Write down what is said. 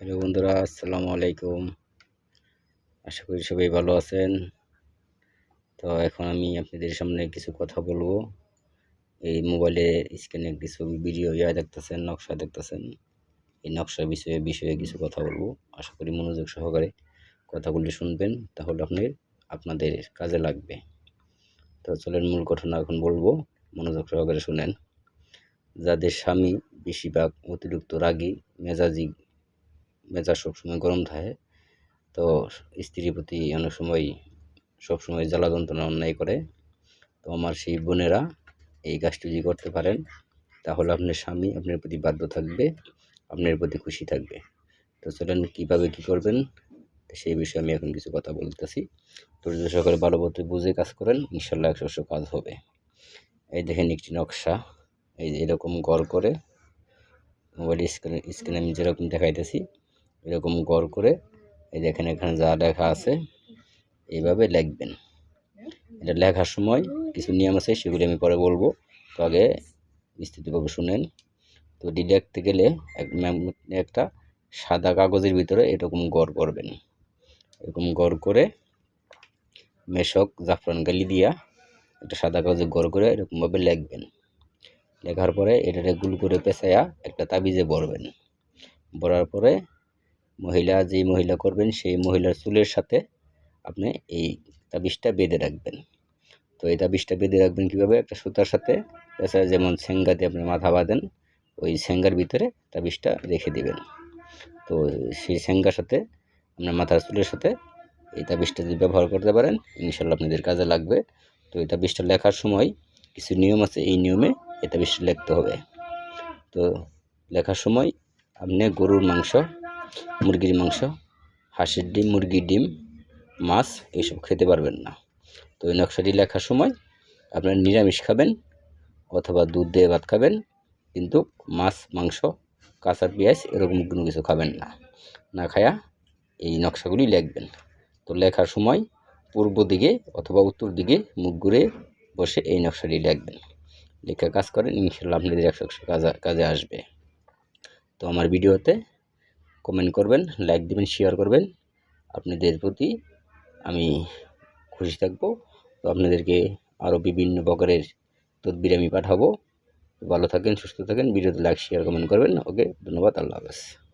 Hello বন্ধুরা, আসসালামু আলাইকুম। আশা করি সবাই ভালো আছেন। তো এখন আমি আপনাদের সামনে কিছু কথা বলব। এই মোবাইলে স্ক্রিনে কিছু ভিডিও ইয়া দেখতেছেন, নকশা দেখতেছেন। এই নকশার বিষয়ে বিষয়ে কিছু কথা বলব। আশা করি মনোযোগ সহকারে কথাগুলি শুনবেন, তাহলে আপনি আপনাদের কাজে লাগবে। তো চলেন মূল ঘটনা এখন বলব। মনোযোগ সহকারে শুনেন। যাদের স্বামী বেশিরভাগ অতিরিক্ত রাগী, মেজাজি মেজাজ সবসময় গরম থাকে। তো স্ত্রীর প্রতি অনেক সময় সবসময় জ্বালা যন্ত্রণা অন্যায় করে। তো আমার সেই বোনেরা এই কাজটি যদি করতে পারেন তাহলে আপনার স্বামী আপনার প্রতি বাধ্য থাকবে আপনার প্রতি খুশি থাকবে। তো চলেন কীভাবে কী করবেন সেই বিষয়ে আমি এখন কিছু কথা বলতেছি। ধৈর্য সহকারে ভালো মতো বুঝে কাজ করেন ইনশাল্লাহ একশো কাজ হবে। এই দেখেন একটি নকশা এই যে এরকম গড় করে মোবাইল স্ক্রিনে স্ক্রিনে আমি যেরকম দেখাইতেছি এরকম গড় করে, এই দেখেন এখানে যা লেখা আছে, এইভাবে লিখবেন। এটা লেখার সময় কিছু নিয়ম আছে, সেগুলি আমি পরে বলব। তো আগে বিস্তৃতভাবে শুনেন। তো ডি গেলে একটা সাদা কাগজের ভিতরে এরকম গড় করবেন। এরকম গড় করে মেশক জাফরান গালি দিয়া একটা সাদা কাগজে গড় করে এরকমভাবে লিখবেন। লেখার পরে এটাকে গুল করে পেঁচাইয়া একটা তাবিজে বরবেন বরার পরে মহিলা যেই মহিলা করবেন, সেই মহিলার চুলের সাথে আপনি এই তাবিজটা বেঁধে রাখবেন। তো এই তাবিজটা বেঁধে রাখবেন কীভাবে? একটা সুতার সাথে এছাড়া যেমন সেঙ্গা দিয়ে আপনি মাথা বাঁধেন, ওই সেঙ্গার ভিতরে তাবিজটা রেখে দিবেন। তো সেই সেঙ্গার সাথে, আপনার মাথার চুলের সাথে এই তাবিজটা যদি ব্যবহার করতে পারেন, ইনশাল্লাহ আপনাদের কাজে লাগবে। তো এই তাবিজটা লেখার সময় কিছু নিয়ম আছে, এই নিয়মে এই তাবিজটা লিখতে হবে। তো লেখার সময় আপনি গরুর মাংস মুরগির মাংস, হাঁসের ডিম, মুরগির ডিম, মাছ এইসব খেতে পারবেন না। তো এই নকশাটি লেখার সময় আপনারা নিরামিষ খাবেন অথবা দুধ দিয়ে ভাত খাবেন, কিন্তু মাছ, মাংস, কাঁচা পেঁয়াজ এরকম কোনো কিছু খাবেন না। না খায়া এই নকশাগুলি লিখবেন। তো লেখার সময় পূর্ব দিকে অথবা উত্তর দিকে মুখ ঘুরে বসে এই নকশাটি লিখবেন। লেখা কাজ করেন ইনশাল্লাহ আপনাদের একশো কাজে কাজে আসবে। তো আমার ভিডিওতে কমেন্ট করবেন লাইক দেবেন শেয়ার করবেন। আপনাদের প্রতি আমি খুশি থাকব। তো আপনাদেরকে আরও বিভিন্ন প্রকারের তদবির আমি পাঠাবো। ভালো থাকেন, সুস্থ থাকেন, ভিডিওতে লাইক শেয়ার কমেন্ট করবেন। ওকে, ধন্যবাদ, আল্লাহ হাফেজ।